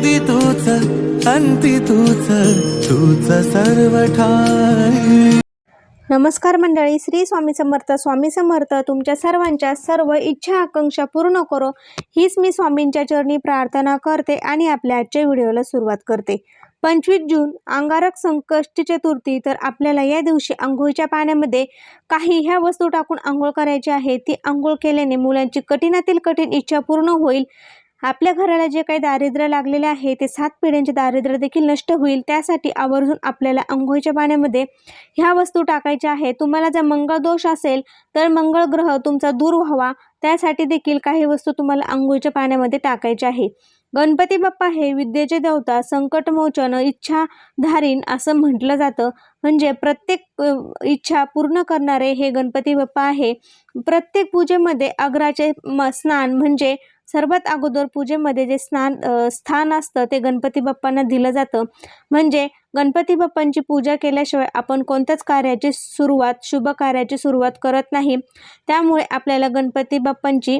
आधी तूच अंती तूच तूच सर्व ठाई नमस्कार मंडळी श्री स्वामी समर्थ स्वामी समर्थ तुमच्या सर्वांच्या सर्व इच्छा आकांक्षा पूर्ण करो. हीच मी स्वामींच्या चरणी प्रार्थना करते आणि आपल्या आजच्या व्हिडिओला सुरुवात करते. पंचवीस जून अंगारक संकष्ट चतुर्थी तर आपल्याला या दिवशी आंघोळीच्या पाण्यामध्ये काही ह्या वस्तू टाकून आंघोळ करायची आहे. ती आंघोळ केल्याने मुलांची कठीणातील कठीण इच्छा पूर्ण होईल. आपल्या घराला जे काही दारिद्र्य लागलेले आहे ते सात पिढ्यांचे दारिद्र्य देखील नष्ट होईल. त्यासाठी आवर्जून आपल्याला अंघोळीच्या पाण्यामध्ये ह्या वस्तू टाकायच्या आहे तुम्हाला जर मंगळ दोष असेल तर मंगळ ग्रह तुमचा दूर व्हावा. त्यासाठी देखील काही वस्तू तुम्हाला आंघोळीच्या पाण्यामध्ये टाकायच्या आहे गणपती बाप्पा हे विद्येचे देवता संकटमोचन इच्छा धारीन असं म्हटलं जातं. म्हणजे प्रत्येक इच्छा पूर्ण करणारे हे गणपती बाप्पा आहे. प्रत्येक पूजेमध्ये अग्राचे म स्नान म्हणजे सर्वात अगोदर पूजेमध्ये जे स्नान स्थान असतं ते गणपती बाप्पांना दिलं जातं. म्हणजे गणपती बाप्पांची पूजा केल्याशिवाय आपण कोणत्याच कार्याची सुरुवात शुभ कार्याची सुरुवात करत नाही. त्यामुळे आपल्याला गणपती बाप्पांची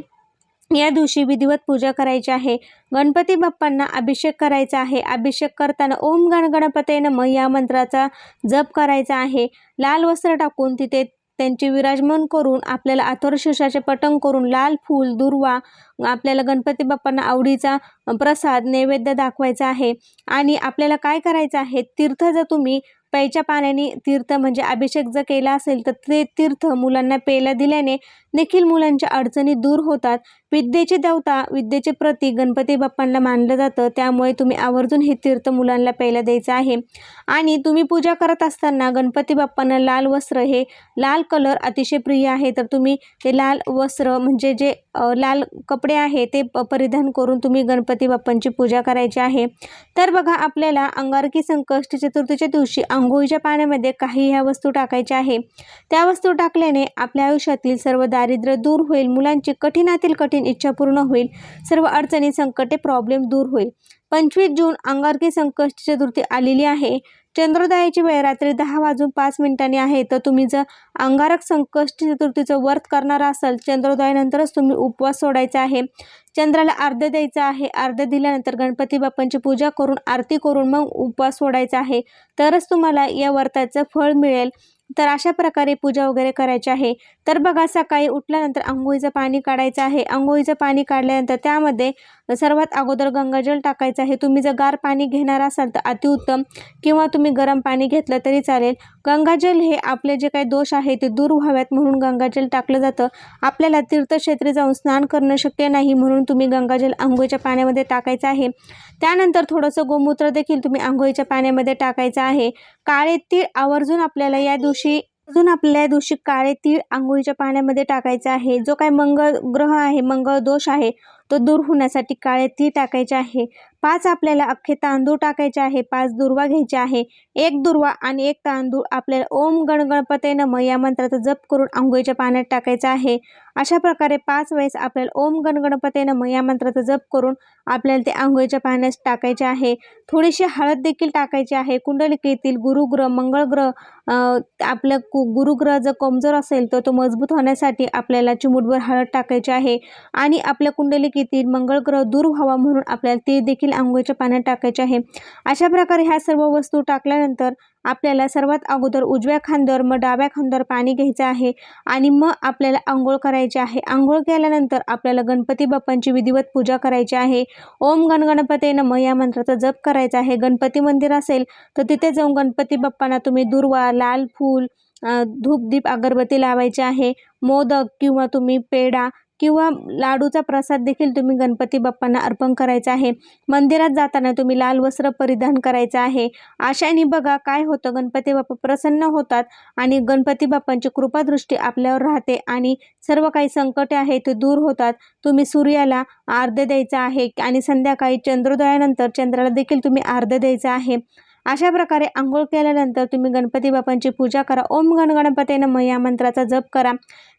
या दिवशी विधिवत पूजा करायची आहे. गणपती बाप्पांना अभिषेक करायचा आहे. अभिषेक करताना ओम गण गणपते नम या मंत्राचा जप करायचा आहे. लाल वस्त्र टाकून तिथे त्यांचे विराजमान करून आपल्याला अथर्वशीर्षाचे पटंग करून लाल फूल दुर्वा आपल्याला गणपती बाप्पांना आवडीचा प्रसाद नैवेद्य दाखवायचा आहे. आणि आपल्याला काय करायचं आहे? तीर्थ जर तुम्ही प्यायच्या पाण्याने तीर्थ म्हणजे अभिषेक जर केला असेल तर ते तीर्थ मुलांना प्यायला दिल्याने देखील मुलांच्या अडचणी दूर होतात. विद्येचे देवता विद्येचे प्रतीक गणपती बाप्पांना मानलं जातं. त्यामुळे तुम्ही आवर्जून हे तीर्थ मुलांना प्यायला द्यायचं आहे. आणि तुम्ही पूजा करत असताना गणपती बाप्पांना लाल वस्त्र हे लाल कलर अतिशय प्रिय आहे. तर तुम्ही ते लाल वस्त्र म्हणजे जे लाल कपडे आहे ते प- परिधान करून तुम्ही गणपती बाप्पांची पूजा करायची आहे. तर बघा आपल्याला अंगारकी संकष्ट चतुर्थीच्या दिवशी आंघोळीच्या पाण्यामध्ये काही ह्या वस्तू टाकायच्या आहे. त्या वस्तू टाकल्याने आपल्या आयुष्यातील सर्व दारिद्र्य दूर होईल मुलांची कठीणातील कठीण इच्छा पूर्ण होईल सर्व अडचणी संकटे प्रॉब्लेम दूर होईल. पंचवीस जून अंगारकी संकष्टी चतुर्थी आलेली आहे. चंद्रोदयाची वेळ रात्री दहा वाजून पाच मिनिटांनी आहे. तर तुम्ही जर अंगारक संकष्टी चतुर्थीचं व्रत करणार असाल चंद्रोदयानंतरच तुम्ही उपवास सोडायचा आहे. चंद्राला अर्ध द्यायचं आहे. अर्ध दिल्यानंतर गणपती बाप्पांची पूजा करून आरती करून मग उपवास सोडायचा आहे. तरच तुम्हाला या व्रताचं फळ मिळेल. तर अशा प्रकारे पूजा वगैरे करायची आहे. तर बघा सकाळी उठल्यानंतर आंघोळीचं पाणी काढायचं आहे. आंघोळीचं पाणी काढल्यानंतर त्यामध्ये सर्वात अगोदर गंगाजल टाकायचं आहे. तुम्ही जर गार पाणी घेणार असाल तर अतिउत्तम किंवा तुम्ही तुम्ही गरम पाणी घेतलं तरी चालेल. गंगाजल हे आपले जे काही दोष आहे ते दूर व्हाव्यात म्हणून गंगाजल टाकलं जातं. आपल्याला तीर्थक्षेत्री जाऊन स्नान करणं शक्य नाही म्हणून तुम्ही गंगाजल आंघोळीच्या पाण्यामध्ये टाकायचं आहे. त्यानंतर थोडंसं गोमूत्र देखील तुम्ही आंघोळीच्या पाण्यामध्ये टाकायचं आहे. काळे तीळ आवर्जून आपल्याला या दिवशी अजून आपल्या या दिवशी काळे तीळ आंघोळीच्या पाण्यामध्ये टाकायचा आहे. जो काय मंगळ ग्रह आहे मंगळ दोष आहे तो दूर होण्यासाठी काळे तीळ टाकायचे आहे. पाच आपल्याला अख्खे तांदूळ टाकायचे आहे पाच दुर्वा घ्यायचे आहे. एक दुर्वा आणि एक तांदूळ आपल्याला ओम गण गणपते नम या मंत्राचा जप करून आंघोळीच्या पाण्यात टाकायचा आहे. अशा प्रकारे पाच वेळेस आपल्याला ओम गण गणपते नम या मंत्राचा जप करून आपल्याला ते आंघोळीच्या पाण्यात टाकायचे आहे. थोडीशी हळद देखील टाकायची आहे. कुंडलिकेतील गुरुग्रह मंगळग्रह अ, आपलं कु गुरुग्रह जर कमजोर असेल तर तो मजबूत होण्यासाठी आपल्याला चिमूटभर हळद टाकायची आहे. आणि आपल्या कुंडलिकेतील मंगळ ग्रह दूर व्हावा म्हणून आपल्याला ते देखील आंघोळीच्या पाण्यात टाकायचे आहे. अशा प्रकारे ह्या सर्व वस्तू टाकल्यानंतर आपल्याला सर्वात अगोदर उजव्या खांद्यावर मग डाव्या खांद्यावर पाणी घ्यायचं आहे आणि मग आपल्याला आंघोळ करायची आहे. आंघोळ केल्यानंतर आपल्याला गणपती बाप्पांची विधिवत पूजा करायची आहे. ओम गणगणपते नम या मंत्राचा जप करायचा आहे. गणपती मंदिर असेल तर तिथे जाऊन गणपती बाप्पांना तुम्ही दुर्वा लाल फूल धूपदीप धूप दीप अगरबत्ती लावायची आहे. मोदक किंवा तुम्ही पेढा किंवा लाडूचा प्रसाद देखील तुम्ही गणपती बाप्पांना अर्पण करायचा आहे. मंदिरात जाताना तुम्ही लाल वस्त्र परिधान करायचं आहे. अशाने बघा काय होतं गणपती बाप्पा प्रसन्न होतात आणि गणपती बाप्पांची कृपादृष्टी आपल्यावर राहते आणि सर्व काही संकटे आहे ते दूर होतात. तुम्ही सूर्याला अर्ध द्यायचं आहे आणि संध्याकाळी चंद्रोदयानंतर चंद्राला देखील तुम्ही अर्ध द्यायचं आहे. अशा प्रकारे आंघोळ केल्यानंतर तुम्ही गणपती बाप्पांची पूजा करा. ओम गण गणपते नम या मंत्राचा जप करा.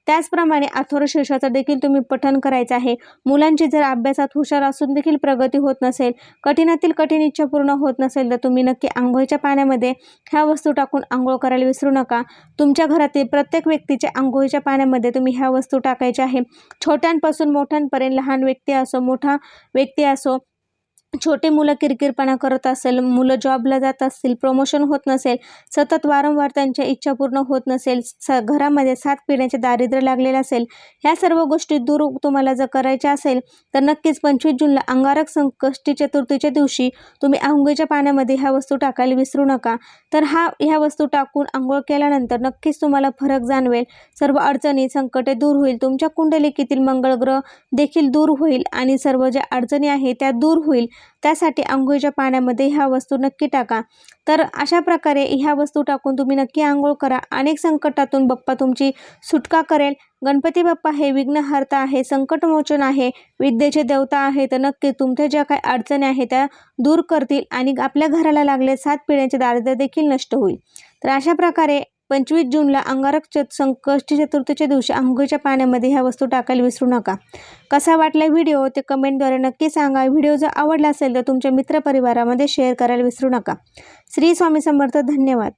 त्याचप्रमाणे अथर्वशीर्षाचं देखील तुम्ही पठण करायचं आहे. मुलांची जर अभ्यासात हुशार असून देखील प्रगती होत नसेल कठीणातील कठीण इच्छा पूर्ण होत नसेल तर तुम्ही नक्की आंघोळीच्या पाण्यामध्ये ह्या वस्तू टाकून आंघोळ करायला विसरू नका. तुमच्या घरातील प्रत्येक व्यक्तीच्या आंघोळीच्या पाण्यामध्ये तुम्ही ह्या वस्तू टाकायच्या आहे. छोट्यांपासून मोठ्यांपर्यंत लहान व्यक्ती असो मोठा व्यक्ती असो छोटे मुलं किरकिरपणा करत असेल मुलं जॉबला जात असतील प्रमोशन होत नसेल सतत वारंवार त्यांच्या इच्छा पूर्ण होत नसेल स घरामध्ये सात पिण्याचे दारिद्र्य लागलेलं असेल ह्या सर्व गोष्टी दूर तुम्हाला जर करायच्या असेल तर नक्कीच पंचवीस जूनला अंगारक संकष्टी चतुर्थीच्या दिवशी तुम्ही आंघोळीच्या पाण्यामध्ये ह्या वस्तू टाकायला विसरू नका. तर हा ह्या वस्तू टाकून आंघोळ केल्यानंतर नक्कीच तुम्हाला फरक जाणवेल. सर्व अडचणी संकटे दूर होईल. तुमच्या कुंडलिकेतील मंगळग्रह देखील दूर होईल आणि सर्व ज्या अडचणी आहेत त्या दूर होईल. त्यासाठी आंघोळीच्या पाण्यामध्ये ह्या वस्तू नक्की टाका. तर अशा प्रकारे ह्या वस्तू टाकून तुम्ही नक्की आंघोळ करा. अनेक संकटातून बाप्पा तुमची सुटका करेल. गणपती बाप्पा हे विघ्नहर्ता आहे संकटमोचन आहे विद्येचे देवता आहे. तर नक्की तुमच्या ज्या काही अडचणी आहेत त्या दूर करतील आणि आपल्या घराला लागले सात पिढ्यांचे दारिद्र्य देखील नष्ट होईल. तर अशा प्रकारे पंचवीस जूनला अंगारक चत संकष्टी चतुर्थीच्या दिवशी आंघोळीच्या पाण्यामध्ये ह्या वस्तू टाकायला विसरू नका. कसा वाटला व्हिडिओ? ते कमेंटद्वारे नक्की सांगा. व्हिडिओ जर आवडला असेल तर तुमच्या मित्रपरिवारामध्ये शेअर करायला विसरू नका. श्री स्वामी समर्थ. धन्यवाद.